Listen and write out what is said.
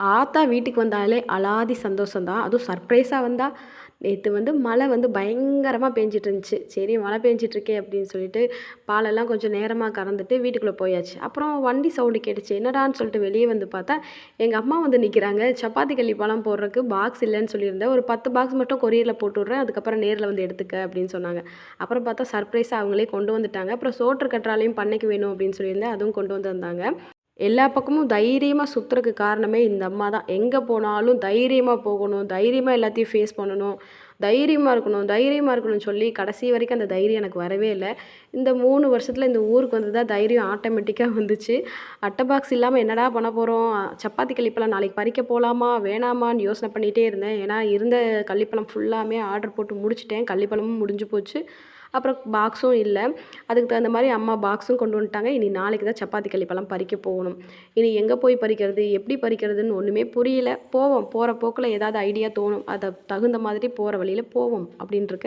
ஆத்தா வீட்டுக்கு வந்தாலே அலாதி சந்தோஷம் தான் அதுவும் சர்ப்ரைஸாக வந்தால் நேற்று வந்து மழை வந்து பயங்கரமாக பேஞ்சிட்டு இருந்துச்சு சரி மழை பேஞ்சிட்ருக்கே அப்படின்னு சொல்லிட்டு பாலெல்லாம் கொஞ்சம் நேரமாக கறந்துட்டு வீட்டுக்குள்ளே போயாச்சு. அப்புறம் வண்டி சவுண்டு கேட்டுச்சு. என்னடான்னு சொல்லிட்டு வெளியே வந்து பார்த்தா எங்கள் அம்மா வந்து நிற்கிறாங்க சப்பாத்தி கள்ளி பழம் போடுறதுக்கு பாக்ஸ் இல்லைன்னு சொல்லியிருந்தேன் ஒரு பத்து பாக்ஸ் மட்டும் கொரியரில் போட்டு விட்றேன். அதுக்கப்புறம் நேரில் வந்து எடுத்துக்க அப்படின்னு சொன்னாங்க. அப்புறம் பார்த்தா சர்ப்ரைஸாக அவங்களே கொண்டு வந்துட்டாங்க. அப்புறம் சோற்று கற்றாலையும் பண்ணைக்கு வேணும் அப்படின்னு சொல்லியிருந்தேன் அதுவும் கொண்டு வந்து எல்லா பக்கமும் தைரியமாக சுற்றுறக்கு காரணமே இந்த அம்மா தான். எங்கே போனாலும் தைரியமாக போகணும் தைரியமாக எல்லாத்தையும் ஃபேஸ் பண்ணணும் தைரியமாக இருக்கணும் தைரியமாக இருக்கணும்னு சொல்லி கடைசி வரைக்கும் அந்த தைரியம் எனக்கு வரவே இல்லை. இந்த மூணு வருஷத்தில் இந்த ஊருக்கு வந்து தான் தைரியம் ஆட்டோமேட்டிக்காக வந்துச்சு. அட்டை பாக்ஸ் இல்லாமல் என்னடா பண்ண போகிறோம் சப்பாத்தி கள்ளிப்பழம் நாளைக்கு பறிக்க போகலாமா வேணாமான்னு யோசனை பண்ணிகிட்டே இருந்தேன். ஏன்னா இருந்த கள்ளிப்பழம் ஃபுல்லாமே ஆர்டர் போட்டு முடிச்சிட்டேன். கள்ளிப்பழமும் முடிஞ்சு போச்சு. அப்புறம் பாக்ஸும் இல்லை. அதுக்கு தகுந்த மாதிரி அம்மா பாக்ஸும் கொண்டு வந்துட்டாங்க. இனி நாளைக்கு தான் சப்பாத்தி கள்ளிப்பழம் பறிக்க போகணும். இனி எங்கே போய் பறிக்கிறது? எப்படி பறிக்கிறதுன்னு ஒன்றுமே புரியல. போவோம். போகிற போக்கில் ஏதாவது ஐடியா தோணும். அதை தகுந்த மாதிரி போகிற வழியில் போவோம் அப்படின்ருக்கு.